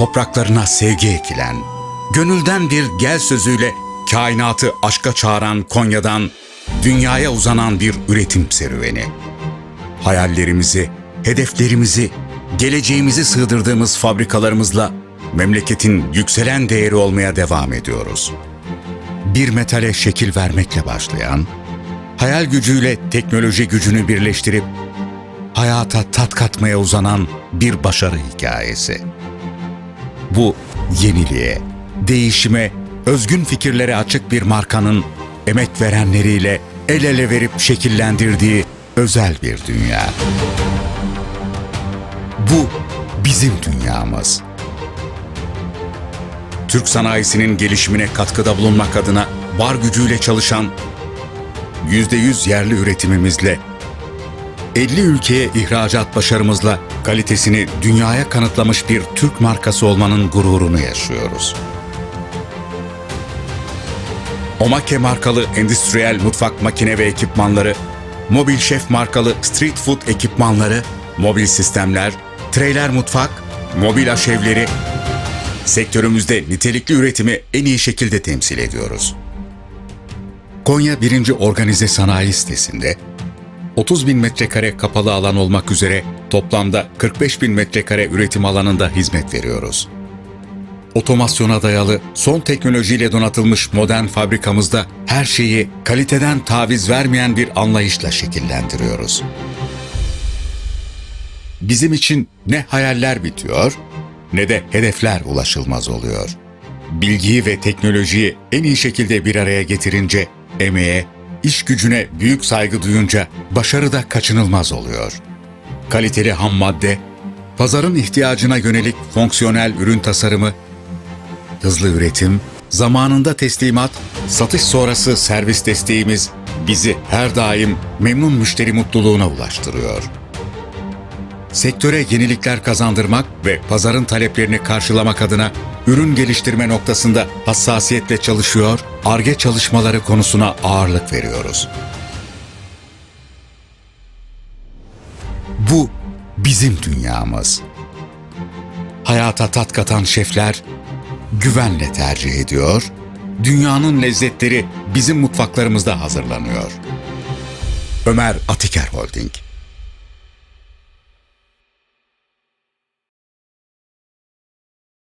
topraklarına sevgi ekilen, gönülden bir gel sözüyle kainatı aşka çağıran Konya'dan dünyaya uzanan bir üretim serüveni. Hayallerimizi, hedeflerimizi, geleceğimizi sığdırdığımız fabrikalarımızla memleketin yükselen değeri olmaya devam ediyoruz. Bir metale şekil vermekle başlayan, hayal gücüyle teknoloji gücünü birleştirip hayata tat katmaya uzanan bir başarı hikayesi. Bu yeniliğe, değişime, özgün fikirlere açık bir markanın emek verenleriyle el ele verip şekillendirdiği özel bir dünya. Bu bizim dünyamız. Türk sanayisinin gelişimine katkıda bulunmak adına var gücüyle çalışan %100 yerli üretimimizle 50 ülkeye ihracat başarımızla kalitesini dünyaya kanıtlamış bir Türk markası olmanın gururunu yaşıyoruz. Omake markalı endüstriyel mutfak makine ve ekipmanları, Mobil Şef markalı street food ekipmanları, mobil sistemler, trailer mutfak, mobil aşevleri, sektörümüzde nitelikli üretimi en iyi şekilde temsil ediyoruz. Konya 1. Organize Sanayi sitesinde 30 bin metrekare kapalı alan olmak üzere toplamda 45 bin metrekare üretim alanında hizmet veriyoruz. Otomasyona dayalı son teknolojiyle donatılmış modern fabrikamızda her şeyi kaliteden taviz vermeyen bir anlayışla şekillendiriyoruz. Bizim için ne hayaller bitiyor ne de hedefler ulaşılmaz oluyor. Bilgiyi ve teknolojiyi en iyi şekilde bir araya getirince emeğe, iş gücüne büyük saygı duyunca başarı da kaçınılmaz oluyor. Kaliteli ham madde, pazarın ihtiyacına yönelik fonksiyonel ürün tasarımı, hızlı üretim, zamanında teslimat, satış sonrası servis desteğimiz bizi her daim memnun müşteri mutluluğuna ulaştırıyor. Sektöre yenilikler kazandırmak ve pazarın taleplerini karşılamak adına ürün geliştirme noktasında hassasiyetle çalışıyor, ARGE çalışmaları konusuna ağırlık veriyoruz. Bu bizim dünyamız. Hayata tat katan şefler güvenle tercih ediyor, dünyanın lezzetleri bizim mutfaklarımızda hazırlanıyor. Ömer Atiker Holding